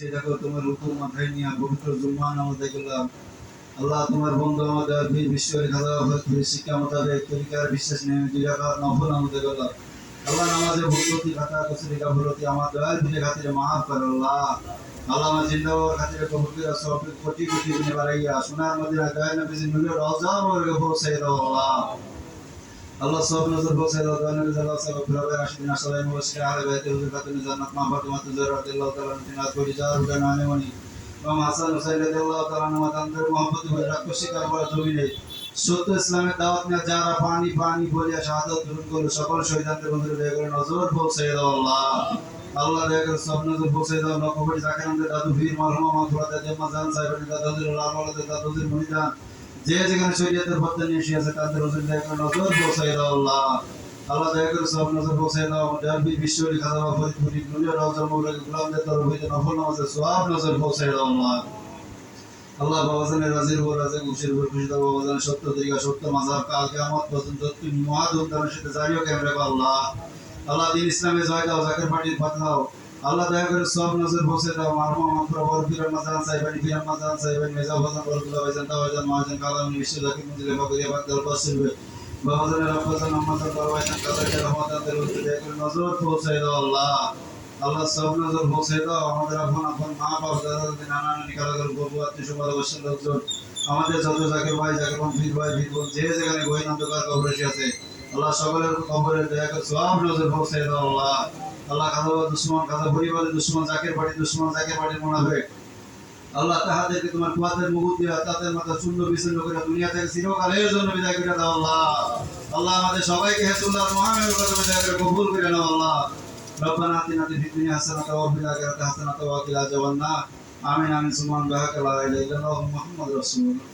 যে দেখো আল্লাহ আমার দয়াল দিলে খাতিরে মাফ কোটি বাড়াইয়া সোনার মদিনা দয়াল নবী জিন্নুলের রওজা পৌঁছে দাও আল্লাহ। আল্লাহ সব নজর বসে আল্লাহ সব নজর পৌঁছে দাও জাকিরানদের দাদু ভীর মারহুমা মাগফিরাতে জম্মা জান সাহেবের দাদুদের লামালাদের দাদুদের মনিদান যে যেখানে শরীয়তের পথে নিয়ে এসে আছে, তাদের হুজুর দয়া করে নজর পৌঁছে দাও আল্লাহ। দয়া করে সব নজর পৌঁছে দাও। ডাবি বিশ্বরি খাদা ফরিদপুরি দুনিয়া রাজা মৌলা গুলামদের তরফ হইতে নফল নামাজে সব নজর পৌঁছে দাও আল্লাহ। আল্লাহ বাবাজানের রাজির উপর রাজে খুশির উপর খুশি দাও। বাবাজানের সত্য তরিকা, সত্য মাজাব কাল কেমত পর্যন্ত তুমি মহাধুমধামের সাথে জারিও কেমন আল্লাহ। আল্লাহ দিন ইসলামে জয় দাও, জাকের পার্টির দাও। আল্লাহ দয়া করে সব নজর বসে দাও মারমা মামপুরা বড় পীর মাজান সাহেবানি পীর মাজান সাহেবানি মেজা ভাজান বরকুল্লাহ ভাইজান তাওয়াজান, মহাজান কালাম বিশ্ব জাকির মন্দিরে বাকুরিয়া বাদ দল পাশে বাবাজানের আব্বাজান আম্মাজান বড় ভাইজান কালাকে রহমতাদের উত্তর দয়া করে নজর পৌঁছে দাও আল্লাহ। আল্লাহ সব নজর পৌঁছে দাও, আমাদের আপন আপন মা বাপ, দাদা দাদি, নানা নানি, কারাগার, বউ, আত্মীয় সমাজ অবশ্যই লোকজন, আমাদের যত জাকির ভাই জাকির বোন বীর ভাই বীর বোন, যে যেখানে গহীন অন্ধকার কবরেশি আছে, আল্লাহ সকলের কবরের দয়া করে সব নজর পৌঁছে দাও আল্লাহ। আল্লাহ খাদা দুশ্মন খাদা পরিবারের দুশ্মন জাকের বাড়ি দুশ্মন জাকের বাড়ির মোনাফেক আল্লাহ তাহাদেরকে তোমার কুয়াতের মুকুট দিয়া তাদের মাথা শূন্য বিচ্ছিন্ন করে দুনিয়া থেকে চিরকালের জন্য বিদায় করে দাও আল্লাহ আল্লাহ আমাদের সবাইকে হেতুল্লাহ মহামের কথা বিদায় করে কবুল করে নাও আল্লাহ ربنا آتنا في الدنيا حسنة وفي الآخرة حسنة وقنا عذاب النار آمين آمين سبحان بحق لا إله إلا الله محمد رسول الله